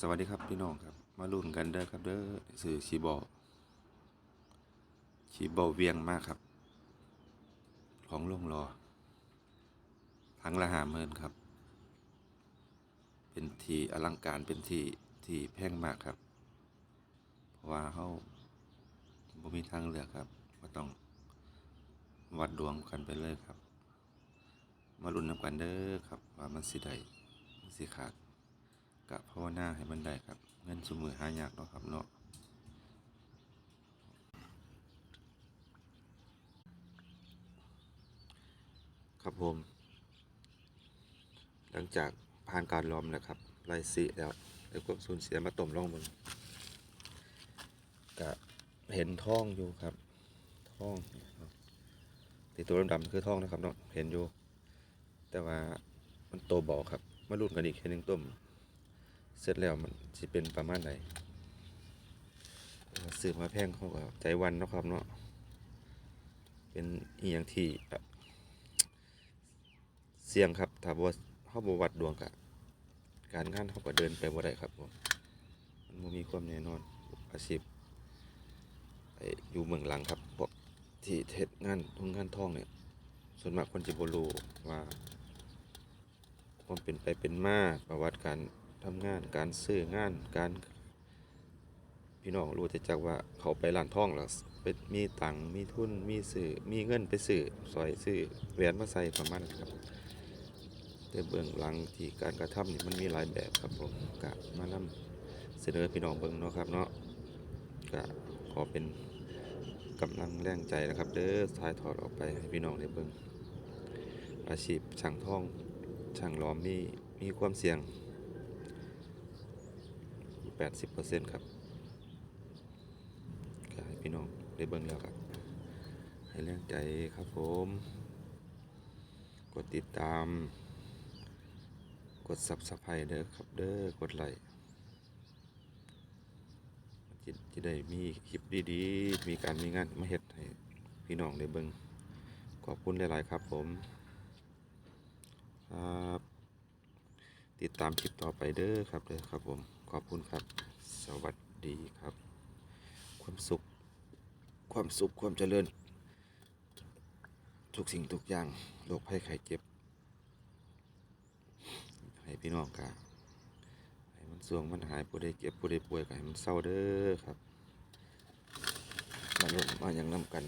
สวัสดีครับพี่น้องครับ มาลุ้นกันเด้อครับเด้อสื่อชีบอชีบอเวียงมากครับ ของลงรอทั้งละหาเมินครับ เป็นทีอลังการเป็นทีทีแพงมากครับ เพราะว่าเขาบ่มีทางเลือกครับก็ต้องวัดดวงกันไปเลยครับ มาลุ้นนำกันเด้อครับ ว่ามันสิได้มันสิขาด กะภาวนาให้มันได้ครับ เงินสมือหายากเนาะครับเนาะครับผม หลังจากผ่านการล้อมแล้วครับไล่สีแล้วแล้วก็สูญเสียมาต้มร่องมึงกะเห็นท่องอยู่ครับ ท่องตีตัวดำๆคือท่องนะครับเนาะเห็นอยู่ แต่ว่ามันโตบ่อครับ มาลุ้นกันอีกแค่หนึ่งต้ม เสร็จแล้วมันจะเป็นประมาณไหนซื้อมาแพงเขาก็ใจวันนะครับเนาะเป็นอีหยังที่เสี่ยงครับถ้าบ่เข้าบวัดดวงกะการงานเขาก็เดินไปบ่ได้ครับผมมันมีความแน่นอนอาชีพอยู่เมืองหลังครับพวกที่เฮ็ดงานทุ่งงานทองเนี่ยส่วนมากคนจะบ่รู้ว่าความเป็นไปเป็นมาประวัติการ ทำงาน การซื้องาน การพี่น้องรู้แต่จักว่าเขาไปร้านทองแล้วเป็นมีตังมีทุน มีซื้อมีเงินไปซื้อซอยซื้อแหวนมาใส่ประมาณนั้นครับ แต่เบื้องหลังที่การกระทำนี่มันมีหลายแบบครับผมกะมานำเสนอพี่น้องเบิ่งเนาะครับเนาะกะขอเป็นกำลังแรงใจนะครับ เด้อถ่ายทอดออกไปให้พี่น้องได้เบิ่งอาชีพช่างทองช่างล้อมมีมีความเสี่ยง 80%ครับก็ให้พี่น้องได้เบิ่งแล้วครับให้แรงใจครับผม กดติดตาม กด Subscribe เด้อครับเด้อกดไลค์จะจะได้มีคลิปดีๆ มีการมีงานมาเฮ็ดให้พี่น้องได้เบิ่งขอบคุณหลายๆครับผมครับติดตามคลิปต่อไปเด้อครับเด้อครับผม ขอบคุณครับ สวัสดีครับ ความสุข ความสุขความเจริญ ทุกสิ่งทุกอย่างโรคภัยไข้เจ็บ ให้พี่น้องกะให้มันสวงมันหายผู้ใดเจ็บผู้ใดป่วยก็ให้มันเศร้าเด้อครับ มาลงมาอย่างน้ำกัน